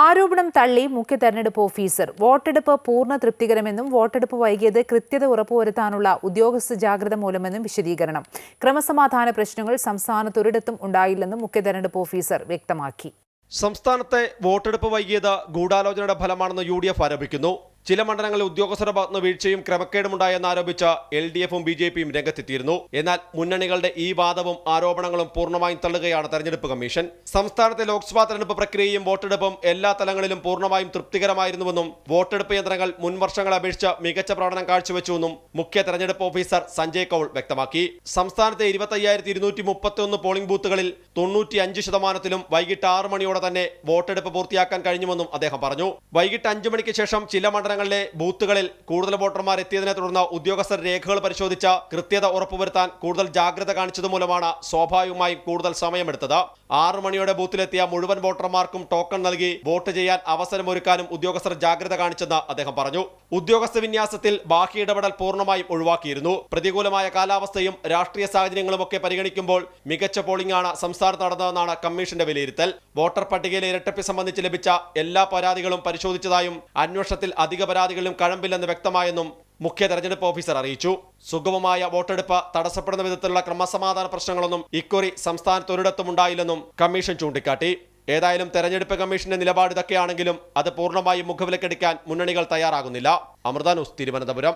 ആരോപണം തള്ളി മുഖ്യ തെരഞ്ഞെടുപ്പ് ഓഫീസർ. വോട്ടെടുപ്പ് പൂർണ തൃപ്തികരമെന്നും വോട്ടെടുപ്പ് വൈകിയത് കൃത്യത ഉറപ്പുവരുത്താനുള്ള ഉദ്യോഗസ്ഥ ജാഗ്രത മൂലമെന്നും വിശദീകരണം. ക്രമസമാധാന പ്രശ്നങ്ങൾ സംസ്ഥാനത്തൊരിടത്തും ഉണ്ടായില്ലെന്നും മുഖ്യ തെരഞ്ഞെടുപ്പ് ഓഫീസർ വ്യക്തമാക്കി. സംസ്ഥാനത്തെ വോട്ടെടുപ്പ് വൈകിയത് ഗൂഢാലോചനയുടെ ഫലമാണെന്ന് യു ആരോപിക്കുന്നു. ചില മണ്ഡലങ്ങളിൽ ഉദ്യോഗസ്ഥരുടെ ഭാഗത്തുനിന്ന് വീഴ്ചയും ക്രമക്കേടുമുണ്ടായെന്ന് ആരോപിച്ച എൽ ഡി എഫും ബി ജെ പിയും രംഗത്തെത്തിയിരുന്നു. എന്നാൽ മുന്നണികളുടെ ഈ വാദവും ആരോപണങ്ങളും പൂർണമായും തള്ളുകയാണ് തെരഞ്ഞെടുപ്പ് കമ്മീഷൻ. സംസ്ഥാനത്തെ ലോക്സഭാ തെരഞ്ഞെടുപ്പ് പ്രക്രിയയും വോട്ടെടുപ്പും എല്ലാ തലങ്ങളിലും പൂർണമായും തൃപ്തികരമായിരുന്നുവെന്നും വോട്ടെടുപ്പ് യന്ത്രങ്ങൾ മുൻ വർഷങ്ങളെ അപേക്ഷിച്ച് മികച്ച പ്രകടനം കാഴ്ചവെച്ചുവെന്നും മുഖ്യ തെരഞ്ഞെടുപ്പ് ഓഫീസർ സഞ്ജയ് കൌൾ വ്യക്തമാക്കി. സംസ്ഥാനത്തെ ഇരുപത്തയ്യായിരത്തി ഇരുന്നൂറ്റി മുപ്പത്തിയൊന്ന് പോളിംഗ് ബൂത്തുകളിൽ തൊണ്ണൂറ്റി അഞ്ച് ശതമാനത്തിലും വൈകിട്ട് ആറ് മണിയോടെ തന്നെ വോട്ടെടുപ്പ് പൂർത്തിയാക്കാൻ കഴിഞ്ഞുവെന്നും അദ്ദേഹം പറഞ്ഞു. വൈകിട്ട് അഞ്ചു മണിക്ക് ശേഷം ചില മണ്ഡലങ്ങളിലെ ബൂത്തുകളിൽ കൂടുതൽ വോട്ടർമാർ എത്തിയതിനെ തുടർന്ന് ഉദ്യോഗസ്ഥർ രേഖകൾ പരിശോധിച്ച കൃത്യത ഉറപ്പുവരുത്താൻ കൂടുതൽ ജാഗ്രത കാണിച്ചതുമൂലമാണ് സ്വാഭാവികമായും കൂടുതൽ സമയമെടുത്തത്. ആറ് മണിയോടെ ബൂത്തിലെത്തിയ മുഴുവൻ വോട്ടർമാർക്കും ടോക്കൺ നൽകി വോട്ട് ചെയ്യാൻ അവസരമൊരുക്കാനും ഉദ്യോഗസ്ഥർ ജാഗ്രത കാണിച്ചെന്ന് അദ്ദേഹം പറഞ്ഞു. ഉദ്യോഗസ്ഥ വിന്യാസത്തിൽ ബാഹ്യ ഇടപെടൽ പൂർണമായും ഒഴിവാക്കിയിരുന്നു. പ്രതികൂലമായ കാലാവസ്ഥയും രാഷ്ട്രീയ സാഹചര്യങ്ങളുമൊക്കെ പരിഗണിക്കുമ്പോൾ മികച്ച പോളിംഗ് ആണ് സംസ്ഥാനത്ത് നടന്നതെന്നാണ് കമ്മീഷന്റെ വിലയിരുത്തൽ. വോട്ടർ പട്ടികയിലെ ഇരട്ടപ്പി സംബന്ധിച്ച് ലഭിച്ച എല്ലാ പരാതികളും പരിശോധിച്ചതായും അന്വേഷണത്തിൽ അധിക പരാതികളിലും കഴമ്പില്ലെന്ന് വ്യക്തമായെന്നും മുഖ്യ തെരഞ്ഞെടുപ്പ് ഓഫീസർ അറിയിച്ചു. സുഗമമായ വോട്ടെടുപ്പ് തടസ്സപ്പെടുന്ന വിധത്തിലുള്ള ക്രമസമാധാന പ്രശ്നങ്ങളൊന്നും ഇക്കുറി സംസ്ഥാനത്ത് ഒരിടത്തും ഉണ്ടായില്ലെന്നും കമ്മീഷൻ ചൂണ്ടിക്കാട്ടി. ഏതായാലും തെരഞ്ഞെടുപ്പ് കമ്മീഷന്റെ നിലപാട് ഇതൊക്കെയാണെങ്കിലും അത് പൂർണമായും മുഖവിലക്കെടുക്കാൻ മുന്നണികൾ തയ്യാറാകുന്നില്ല. അമൃത ന്യൂസ് തിരുവനന്തപുരം.